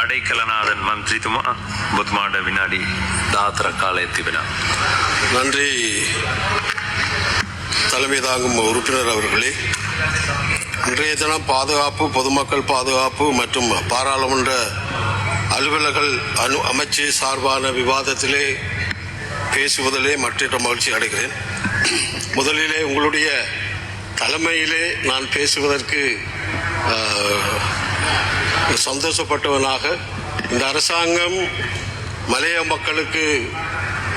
அடைக்கலநாதன் மந்திரித்துமா புத்மாண்ட வினாடி தாத்திர காலத்திவினா நன்றி. தலைமை உறுப்பினர் அவர்களே இன்றைய தினம் பாதுகாப்பு பொதுமக்கள் பாதுகாப்பு மற்றும் பாராளுமன்ற அலுவலர்கள் அனு அமைச்சு சார்பான விவாதத்திலே பேசுவதிலே மற்ற மகிழ்ச்சி அடைகிறேன். முதலிலே உங்களுடைய தலைமையிலே நான் பேசுவதற்கு சந்தோஷப்பட்டவனாக இந்த அரசாங்கம் மலைய மக்களுக்கு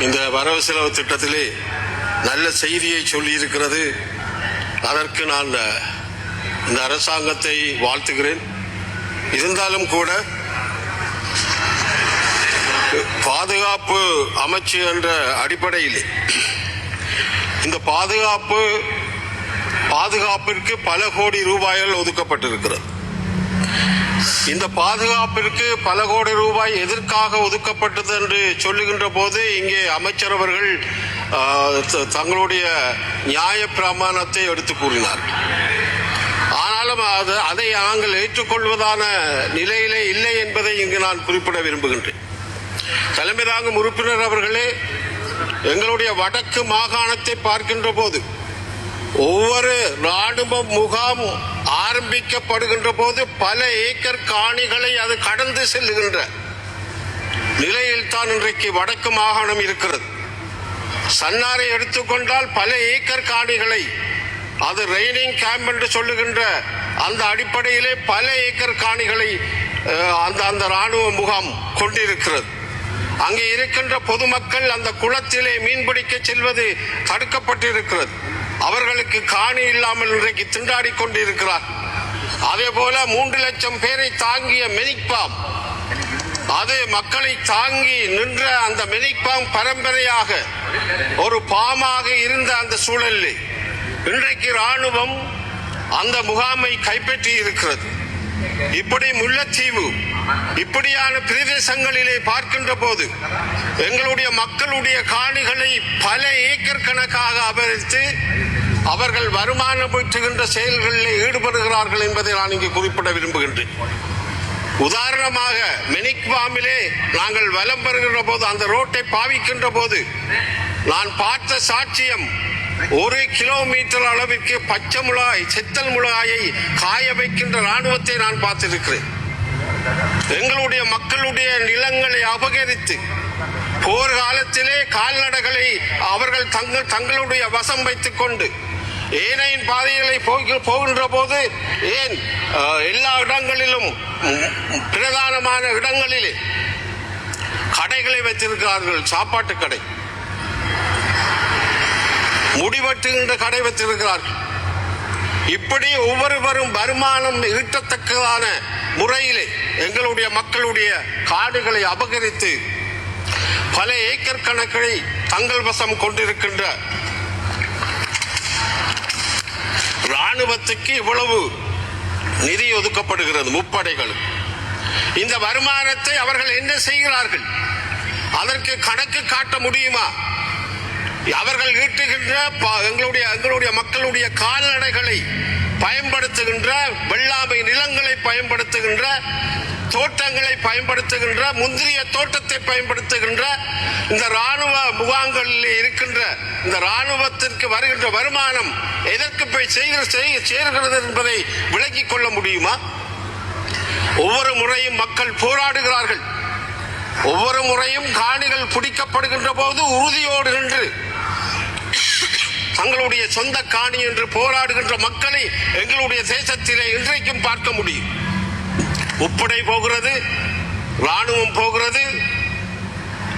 இந்த வரவு செலவு திட்டத்திலே நல்ல செய்தியை சொல்லியிருக்கிறது. அதற்கு நான் இந்த அரசாங்கத்தை வாழ்த்துகிறேன். இருந்தாலும் கூட பாதுகாப்பு அமைச்சு என்ற அடிப்படையில் இந்த பாதுகாப்பு பாதுகாப்பிற்கு பல கோடி ரூபாய்கள் ஒதுக்கப்பட்டிருக்கிறது. இந்த பாதுகாப்பிற்கு பல கோடி ரூபாய் எதற்காக ஒதுக்கப்பட்டது என்று சொல்லுகின்ற போது இங்கே அமைச்சர் அவர்கள் தங்களுடைய நியாய பிரமாணத்தை எடுத்து கூறினார். ஆனாலும் அது அதை நாங்கள் ஏற்றுக்கொள்வதான நிலையிலே இல்லை என்பதை இங்கு நான் குறிப்பிட விரும்புகின்றேன். தலைமை தாங்கும் உறுப்பினர் அவர்களே எங்களுடைய வடக்கு மாகாணத்தை பார்க்கின்ற போது ஒவ்வொரு ராணுவ முகாம் ஆரம்பிக்கப்படுகின்ற போது பல ஏக்கர் காணிகளை அது கடந்து செல்லுகின்ற நிலையில் தான் இன்றைக்கு வடக்கு மாகாணம் இருக்கிறது. சன்னாரை எடுத்துக்கொண்டால் பல ஏக்கர் காணிகளை அது ரெய்னிங் கேம்ப் என்று சொல்லுகின்ற அந்த அடிப்படையிலே பல ஏக்கர் காணிகளை அந்த அந்த ராணுவ முகாம் கொண்டிருக்கிறது. அங்கே இருக்கின்ற பொதுமக்கள் அந்த குளத்திலே மீன்பிடிக்க செல்வது தடுக்கப்பட்டிருக்கிறது. அவர்களுக்கு காணி இல்லாமல் இன்றைக்கு திண்டாடி கொண்டிருக்கிறார். அதே போல மூன்று லட்சம் பேரை தாங்கிய மெனிக்பாம். அது மக்களை தாங்கி நின்ற அந்த மெனிக்பாம் பரம்பரையாக ஒரு பாமாக இருந்த அந்த சூழலில் இன்றைக்கு ராணுவம் அந்த முகாமை கைப்பற்றி இருக்கிறது இப்படி முல்லைத்தீவு இப்படியான பிரதேசங்களிலே பார்க்கின்ற போது எங்களுடைய மக்களுடைய காணிகளை பல ஏக்கர் கணக்காக அபகரித்து அவர்கள் வருமானம் பெற்றுகின்ற செயல்களில் ஈடுபடுகிறார்கள் என்பதை நான் இங்கு குறிப்பிட விரும்புகின்றேன். உதாரணமாக மெனிக்வாமிலே நாங்கள் வலம் பெறுகின்ற போது அந்த ரோட்டை பாவிக்கின்ற போது நான் பார்த்த சாட்சியம் ஒரு கிலோமீட்டர் அளவிற்கு பச்சை மிளகாய் செத்தல் மிளகாயை காய வைக்கின்ற ராணுவத்தை நான் பார்த்திருக்கிறேன். எங்களுடைய மக்களுடைய நிலங்களை அபகரித்து போர் காலத்திலே கால்நடைகளை அவர்கள் தங்கள் தங்களுடைய வசம் வைத்துக் கொண்டு ஏனையின் பாதைகளை போகின்ற போது ஏன் எல்லா இடங்களிலும் பிரதானமான இடங்களிலே கடைகளை வைத்திருக்கிறார்கள் சாப்பாட்டு கடை. முடிவெட்டுகின்ற கடை வைத்திருக்கிறார்கள். இப்படி ஒவ்வொருவரும் வருமானம் ஈட்டத்தக்கதான முறையிலே எங்களுடைய மக்களுடைய காடுகளை அபகரித்து பல ஏக்கர் கணக்கை தங்கள் வசம் கொண்டிருக்கின்ற ராணுவத்துக்கு இவ்வளவு நிதி ஒதுக்கப்படுகிறது முப்படைகள் இந்த வருமானத்தை அவர்கள் என்ன செய்கிறார்கள்? அதற்கு கணக்கு காட்ட முடியுமா? அவர்கள் ஈட்டுகின்ற ப- எங்களுடைய எங்களுடைய மக்களுடைய கால்நடைகளை பயன்படுத்துகின்ற வெள்ளாமை நிலங்களை பயன்படுத்துகின்ற தோட்டங்களை பயன்படுத்துகின்ற முந்திரிய தோட்டத்தை பயன்படுத்துகின்ற இந்த ராணுவ முகாம்களில் இருக்கின்ற இந்த ராணுவத்திற்கு வருகின்ற வருமானம் எதற்கு போய் செய்கிற சேர்கிறது என்பதை விளங்கிக் கொள்ள முடியுமா? ஒவ்வொரு முறையும் மக்கள் போராடுகிறார்கள். ஒவ்வொரு முறையும் காணிகள் பிடிக்கப்படுகின்ற போது உறுதியோடு நின்று தங்களுடைய சொந்த காணி என்று போராடுகின்ற மக்களை எங்களுடைய தேசத்திலே இன்றைக்கும் பார்க்க முடியும். உப்படை போகிறது ராணுவம் போகிறது.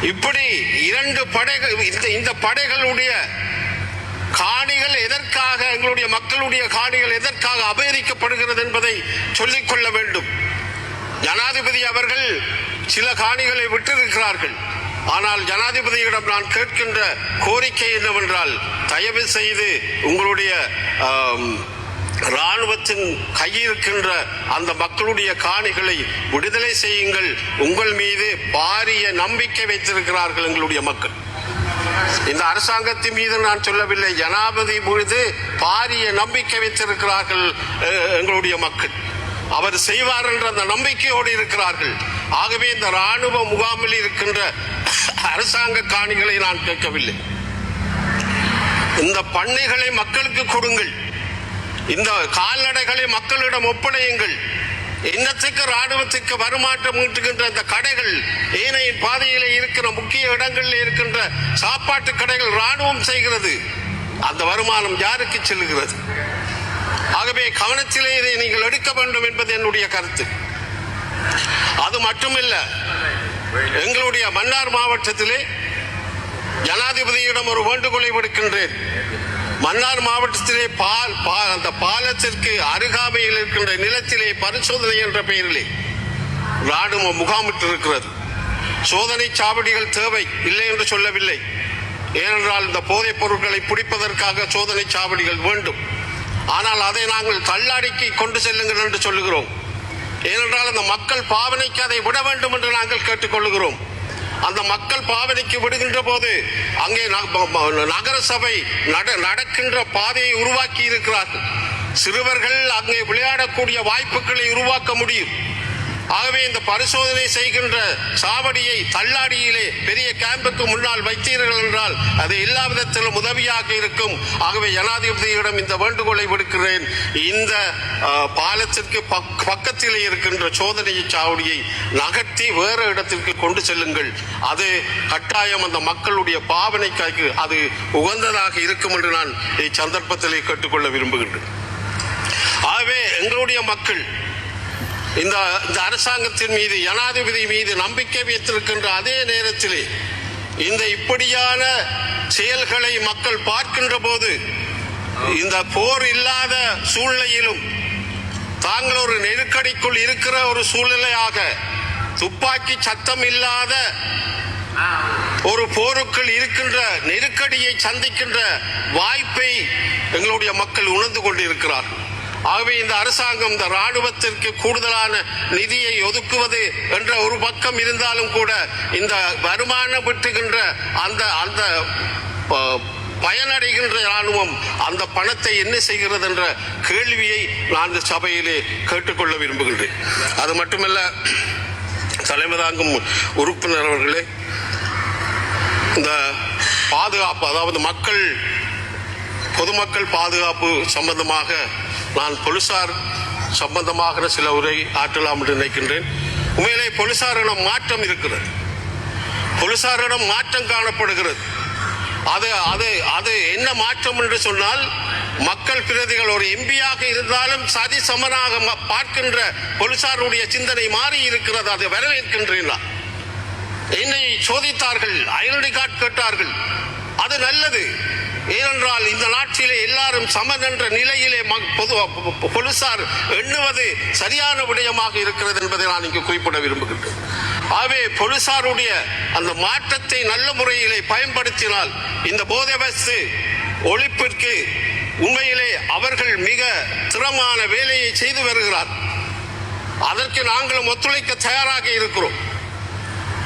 இப்படி இரண்டு படைகள் இந்த இந்த படைகளுடைய காணிகள் எதற்காக எங்களுடைய மக்களுடைய காணிகள் எதற்காக அபகரிக்கப்படுகிறது என்பதை சொல்லிக் கொள்ள வேண்டும். ஜனாதிபதி அவர்கள் சில காணிகளை விட்டிருக்கிறார்கள். ஆனால் ஜனாதிபதியிடம் நான் கேட்கின்ற கோரிக்கை என்னவென்றால் தயவு செய்து உங்களுடைய ஆம், ராணுவத்தின் கையிருக்கின்ற அந்த மக்களுடைய காணிகளை விடுதலை செய்யுங்கள். உங்கள் மீது பாரிய நம்பிக்கை வைத்திருக்கிறார்கள் எங்களுடைய மக்கள். இந்த அரசாங்கத்தின் மீது நான் சொல்லவில்லை. ஜனாதிபதி மீது பாரிய நம்பிக்கை வைத்திருக்கிறார்கள் எங்களுடைய மக்கள். அவர் செய்வார் என்ற அந்த நம்பிக்கையோடு இருக்கிறார்கள். ஆகவே இந்த ராணுவ முகாமில் இருக்கின்ற அரசாங்க காணிகளை நான் கேட்கவில்லை. இந்த பண்ணைகளை மக்களுக்கு கொடுங்கள். இந்த கால்நடைகளை மக்களிடம் ஒப்படையுங்கள். இன்னத்துக்கு ராணுவத்துக்கு வருமாற்றம் ஈட்டுகின்ற இந்த கடைகள் ஏனையின் பாதையில் இருக்கிற முக்கிய இடங்களில் இருக்கின்ற சாப்பாட்டு கடைகள் ராணுவம் செய்கிறது. அந்த வருமானம் யாருக்கு செல்கிறது ஆகவே கவனத்திலே இதை நீங்கள் எடுக்க வேண்டும் என்பது என்னுடைய கருத்து. அது மட்டுமில்ல எங்களுடைய மன்னார் மாவட்டத்திலே ஜனாதிபதியிடம் ஒரு வேண்டுகோளை விடுக்கின்றேன். மன்னார் மாவட்டத்திலே பால் அந்த பாலத்திற்கு அருகாமையில் இருக்கின்ற நிலத்திலே பரிசோதனை என்ற பெயரிலே ராணுவ முகாமிட்டிருக்கிறது. சோதனை சாவடிகள் தேவை இல்லை என்று சொல்லவில்லை. ஏனென்றால் இந்த போதைப் பொருட்களை பிடிப்பதற்காக சோதனை சாவடிகள் வேண்டும். ஆனால் அதை நாங்கள் தள்ளாடிக்கு கொண்டு செல்லுங்கள் என்று சொல்லுகிறோம். ஏனென்றால் அந்த மக்கள் பாவனைக்கு அதை விட வேண்டும் என்று நாங்கள் கேட்டுக்கொள்கிறோம் அந்த மக்கள் பாவனைக்கு விடுகின்ற போது அங்கே ந- நகர சபை நட- நடக்கின்ற பாதையை உருவாக்கி இருக்கிறார்கள் சிறுவர்கள் அங்கே விளையாடக்கூடிய வாய்ப்புகளை உருவாக்க முடியும். ஆகவே இந்த பரிசோதனை செய்கின்ற சாவடியை தள்ளாடியிலே பெரிய கேம்புக்கு முன்னால் வைத்தீர்கள் என்றால் அது எல்லா விதத்திலும் உதவியாக இருக்கும். ஆகவே ஜனாதிபதியிடம் இந்த வேண்டுகோளை விடுக்கிறேன். இந்த பாலத்திற்கு பக்- பக்கத்திலே இருக்கின்ற சோதனை சாவடியை நகர்த்தி வேறு இடத்திற்கு கொண்டு செல்லுங்கள். அது கட்டாயம் அந்த மக்களுடைய பாவனைக்காய்க்கு அது உகந்ததாக இருக்கும் என்று நான் இச்சந்தர்ப்பத்திலே கேட்டுக்கொள்ள விரும்புகின்றேன். ஆகவே எங்களுடைய மக்கள் இந்த இந்த அரசாங்கத்தின் மீது ஜனாதிபதி மீது நம்பிக்கை வைத்திருக்கின்ற அதே நேரத்திலே இந்த இப்படியான செயல்களை மக்கள் பார்க்கின்ற போது இந்த போர் இல்லாத சூழ்நிலையிலும் தாங்கள் ஒரு நெருக்கடிக்குள் இருக்கிற ஒரு சூழ்நிலையாக துப்பாக்கி சத்தம் இல்லாத ஒரு போருக்குள் இருக்கின்ற நெருக்கடியை சந்திக்கின்ற வாய்ப்பை எங்களுடைய மக்கள் உணர்ந்து கொண்டிருக்கிறார்கள். ஆகவே இந்த அரசாங்கம் இந்த ராணுவத்திற்கு கூடுதலான நிதியை ஒதுக்குவது என்ற ஒரு பக்கம் இருந்தாலும் கூட இந்த வருமானம் விட்டுகின்ற அந்த அந்த ப- பயனடைகின்ற ராணுவம் அந்த பணத்தை என்ன செய்கிறது என்ற கேள்வியை நான் இந்த சபையிலே கேட்டுக்கொள்ள விரும்புகின்றேன். அது மட்டுமல்ல தலைமை தாங்கும் உறுப்பினர் அவர்களே இந்த பாதுகாப்பு அதாவது மக்கள் பொதுமக்கள் பாதுகாப்பு சம்பந்தமாக நான் போலீசார் சம்பந்தமாக சில உரை ஆற்றலாம் என்று நினைக்கின்றேன். உண்மையிலே போலீசாரிடம் மாற்றம் இருக்கிறது. போலீசாரிடம் மாற்றம் காணப்படுகிறது. அது அது அது என்ன மாற்றம் என்று சொன்னால் மக்கள் பிரதிகள் ஒரு எம்பியாக இருந்தாலும் சதி சமனாக ம- பார்க்கின்ற போலீசாருடைய சிந்தனை மாறி இருக்கிறது. அதை வரவேற்கின்றீர்களா என்னை சோதித்தார்கள் ஐடென்டி கார்டு கேட்டார்கள். அது நல்லது. ஏனென்றால் இந்த நாட்டிலே எல்லாரும் சமன் என்ற நிலையிலே மக்- பொது போலீசார் எண்ணுவது சரியான விடயமாக இருக்கிறது என்பதை நான் இங்கு குறிப்பிட விரும்புகின்றேன். ஆகவே போலீசாருடைய அந்த மாற்றத்தை நல்ல முறையிலே பயன்படுத்தினால் இந்த போதை ஒழிப்பிற்கு உண்மையிலே அவர்கள் மிக திறமான வேலையை செய்து வருகிறார். அதற்கு நாங்களும் ஒத்துழைக்க தயாராக இருக்கிறோம்.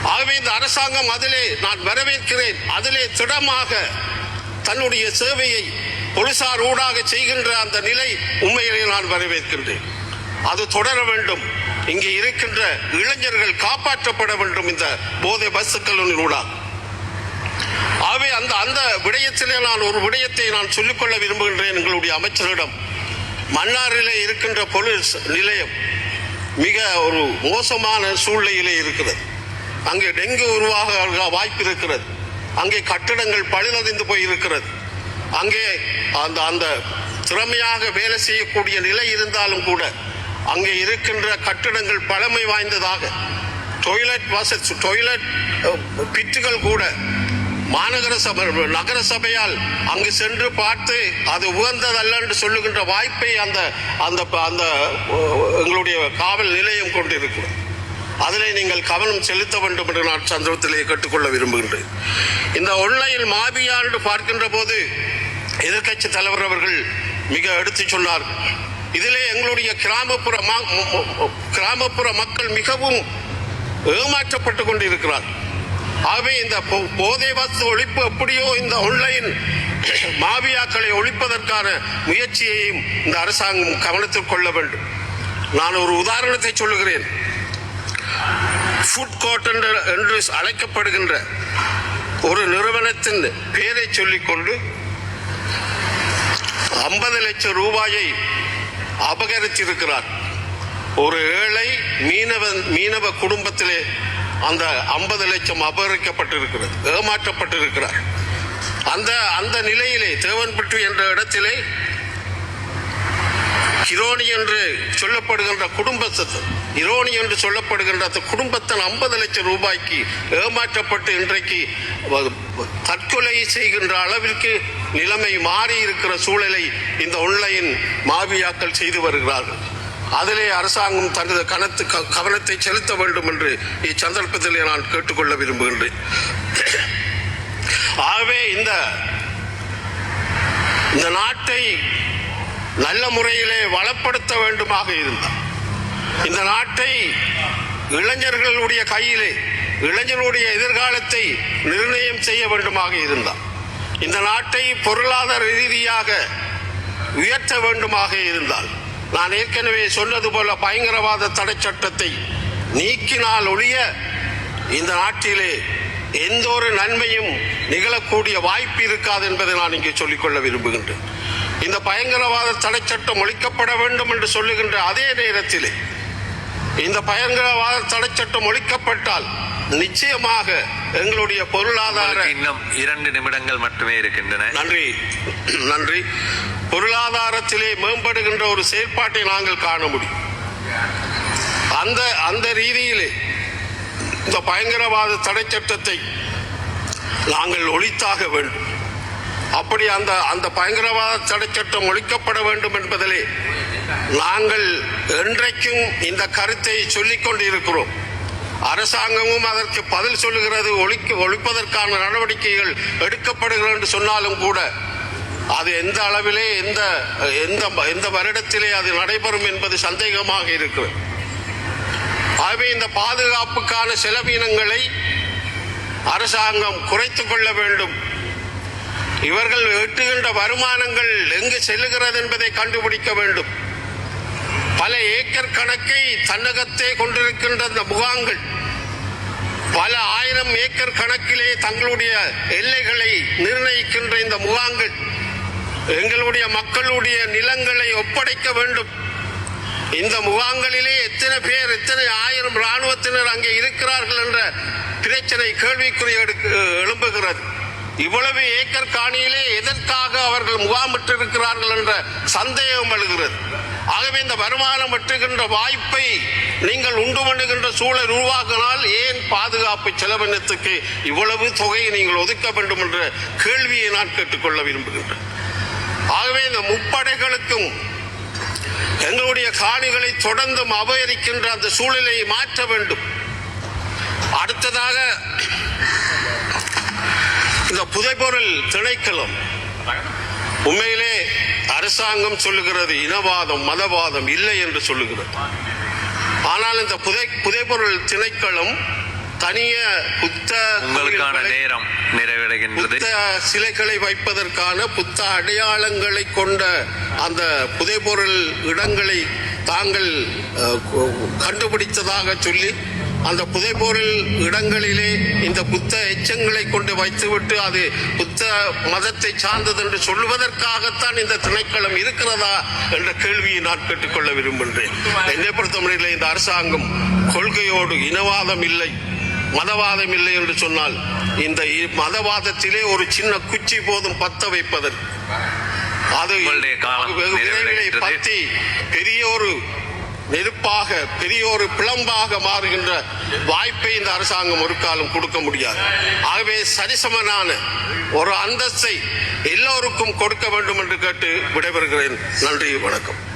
ஆகவே இந்த அரசாங்கம் அதிலே நான் வரவேற்கிறேன். அதிலே திடமாக தன்னுடைய சேவையை போலீசார் ஊடாக செய்கின்ற அந்த நிலை உண்மையிலே நான் வரவேற்கின்றேன். அது தொடர வேண்டும். இங்கே இருக்கின்ற இளைஞர்கள் காப்பாற்றப்பட வேண்டும் இந்த போதை பஸ்ஸுக்களின் ஊடாக ஆகவே அந்த அந்த விடயத்திலே நான் ஒரு விடயத்தை நான் சொல்லிக்கொள்ள விரும்புகின்றேன் எங்களுடைய அமைச்சரிடம். மன்னாரிலே இருக்கின்ற போலீஸ் நிலையம் மிக ஒரு மோசமான சூழ்நிலையிலே இருக்கிறது. அங்கே டெங்கு உருவாக வாய்ப்பு இருக்கிறது. அங்கே கட்டிடங்கள் பழுதறிந்து போய் இருக்கிறது அங்கே அந்த அந்த திறமையாக வேலை செய்யக்கூடிய நிலை இருந்தாலும் கூட அங்கே இருக்கின்ற கட்டிடங்கள் பழமை வாய்ந்ததாக டொய்லெட் வசதி டொய்லெட் பிட்டுகள் கூட மாநகர சபை நகர சபையால் அங்கு சென்று பார்த்து அது உகந்ததல்ல என்று சொல்லுகின்ற வாய்ப்பை அந்த அந்த அந்த எங்களுடைய காவல் நிலையம் கொண்டிருக்கிறது. அதனை நீங்கள் கவனம் செலுத்த வேண்டும் என்று நான் சந்தர்ப்பத்திலே கேட்டுக்கொள்ள விரும்புகின்றேன். இந்த ஒன்லைன் மாபியா என்று பார்க்கின்ற போது எதிர்க்கட்சி தலைவர் அவர்கள் மிக எடுத்து சொன்னார் இதிலே எங்களுடைய கிராமப்புற கிராமப்புற மக்கள் மிகவும் ஏமாற்றப்பட்டு கொண்டிருக்கிறார். ஆகவே இந்த போ- போதை வஸ்து ஒழிப்பு எப்படியோ இந்த ஆன்லைன் மாபியாக்களை ஒழிப்பதற்கான முயற்சியையும் இந்த அரசாங்கம் கவனத்தில் கொள்ள வேண்டும். நான் ஒரு உதாரணத்தை சொல்லுகிறேன். ஃபுட் கோர்ட் என்று என்று அழைக்கப்படுகின்ற ஒரு நிறுவனத்தின் பெயரை சொல்லிக்கொண்டு ஐம்பது லட்சம் ரூபாயை அபகரித்திருக்கிறார். ஒரு ஏழை மீனவன் மீனவ குடும்பத்திலே அந்த ஐம்பது லட்சம் அபகரிக்கப்பட்டிருக்கிறது ஏமாற்றப்பட்டிருக்கிறார். அந்த அந்த நிலையிலே தேவன்பட்டு என்ற இடத்திலே கிரோனி என்று சொல்லப்படுகின்ற குடும்பத்தை இரோனி என்று சொல்லப்படுகின்ற அந்த குடும்பத்தின் ஐம்பது லட்சம் ரூபாய்க்கு ஏமாற்றப்பட்டு இன்றைக்கு தற்கொலை செய்கின்ற அளவிற்கு நிலைமை மாறி இருக்கிற சூழலை இந்த ஒன்லைன் மாவியாக்கள் செய்து வருகிறார்கள். அதிலே அரசாங்கம் தனது கனத்து க- கவனத்தை செலுத்த வேண்டும் என்று இச்சந்தர்ப்பத்திலே நான் கேட்டுக்கொள்ள விரும்புகின்றேன். ஆகவே இந்த இந்த நாட்டை நல்ல முறையிலே வளப்படுத்த வேண்டுமாக இருந்தார். இந்த நாட்டை இளைஞர்களுடைய கையிலே இளைஞர்களுடைய எதிர்காலத்தை நிர்ணயம் செய்ய வேண்டுமாக இருந்தார். இந்த நாட்டை பொருளாதார ரீதியாக உயர்த்த வேண்டுமாக இருந்தால் நான் ஏற்கனவே சொன்னது போல பயங்கரவாத தடை சட்டத்தை நீக்கினால் ஒழிய இந்த நாட்டிலே எந்த ஒரு நன்மையும் நிகழக்கூடிய வாய்ப்பு இருக்காது என்பதை நான் இங்கே சொல்லிக்கொள்ள விரும்புகின்றேன். இந்த பயங்கரவாத தடை சட்டம் ஒழிக்கப்பட வேண்டும் என்று சொல்லுகின்ற அதே நேரத்திலே இந்த பயங்கரவாத தடை சட்டம் ஒழிக்கப்பட்டால் நிச்சயமாக எங்களுடைய பொருளாதார இன்னும் இரண்டு நிமிடங்கள் மட்டுமே இருக்கின்றன. நன்றி. நன்றி. பொருளாதாரத்திலே மேம்படுகின்ற ஒரு செயல்பாட்டை நாங்கள் காண முடியும். அந்த அந்த ரீதியிலே இந்த பயங்கரவாத தடை சட்டத்தை நாங்கள் ஒழித்தாக வேண்டும். அப்படி அந்த அந்த பயங்கரவாத தடை சட்டம் ஒழிக்கப்பட வேண்டும் என்பதிலே நாங்கள் என்றைக்கும் இந்த கருத்தை சொல்லிக் கொண்டிருக்கிறோம். அரசாங்கமும் அதற்கு பதில் சொல்லுகிறது ஒழிக்க ஒழிப்பதற்கான நடவடிக்கைகள் எடுக்கப்படுகிறது என்று சொன்னாலும் கூட அது எந்த அளவிலே எந்த எந்த எந்த வருடத்திலே அது நடைபெறும் என்பது சந்தேகமாக இருக்கிறது. ஆகவே இந்த பாதுகாப்புக்கான செலவினங்களை அரசாங்கம் குறைத்து கொள்ள வேண்டும். இவர்கள் எட்டுகின்ற வருமானங்கள் எங்கு செல்லுகிறது என்பதை கண்டுபிடிக்க வேண்டும். பல ஏக்கர் கணக்கை தன்னகத்தே கொண்டிருக்கின்ற இந்த முகாங்கள் பல ஆயிரம் ஏக்கர் கணக்கிலே தங்களுடைய எல்லைகளை நிர்ணயிக்கின்ற இந்த முகாங்கள் எங்களுடைய மக்களுடைய நிலங்களை ஒப்படைக்க வேண்டும். இந்த முகாங்களிலே எத்தனை பேர் எத்தனை ஆயிரம் ராணுவத்தினர் அங்கே இருக்கிறார்கள் என்ற பிரச்சனை கேள்விக்குறி எடுக்க- எழும்புகிறது. இவ்வளவு ஏக்கர் காணியிலே எதற்காக அவர்கள் முகாமிட்டிருக்கிறார்கள் என்ற சந்தேகம் எழுகிறது. ஆகவே இந்த வருமானம் வெட்டுகின்ற வாய்ப்பை நீங்கள் உண்டு பண்ணுகின்ற சூழல் உருவாக்கினால் ஏன் பாதுகாப்பு செலவினத்துக்கு இவ்வளவு தொகையை நீங்கள் ஒதுக்க வேண்டும் என்ற கேள்வியை நான் கேட்டுக்கொள்ள விரும்புகின்றேன். ஆகவே இந்த முப்படைகளுக்கும் எங்களுடைய காணிகளை தொடர்ந்தும் அபகரிக்கின்ற அந்த சூழலை மாற்ற வேண்டும். அடுத்ததாக இந்த புதைபொருள் திணைக்களம். உண்மையிலே அரசாங்கம் சொல்லுகிறது இனவாதம் மதவாதம் இல்லை என்று சொல்லுகிறது. ஆனால் இந்த புதை புதைபொருள் திணைக்களம் தனிய புத்த உங்களுக்கான நேரம் நிறைவடைகின்றது. புத்த சிலைகளை வைப்பதற்கான புத்த அடையாளங்களை கொண்ட அந்த புதைபொருள் இடங்களை தாங்கள் கண்டுபிடித்ததாக சொல்லி அந்த புதைபொருள் இடங்களிலே இந்த புத்த எச்சங்களை கொண்டு வைத்துவிட்டு அது புத்த மதத்தை சார்ந்தது என்று சொல்லுவதற்காகத்தான் இந்த திணைக்களம் இருக்கிறதா என்ற கேள்வியை நான் கேட்டுக்கொள்ள விரும்புகின்றேன் என்னை பொறுத்தவரையில் இந்த அரசாங்கம் கொள்கையோடு இனவாதம் இல்லை மதவாதம் இல்லை என்று சொன்னால் இந்த மதவாதத்திலே ஒரு சின்ன குச்சி போதும் பத்த வைப்பதற்கு அது விரைவிலே. பத்தி பெரிய ஒரு நெருப்பாக பெரிய ஒரு பிளம்பாக மாறுகின்ற வாய்ப்பை இந்த அரசாங்கம் ஒரு காலம் கொடுக்க முடியாது. ஆகவே சரிசமனான ஒரு அந்தஸ்தை எல்லோருக்கும் கொடுக்க வேண்டும் என்று கேட்டு விடைபெறுகிறேன். நன்றி வணக்கம்.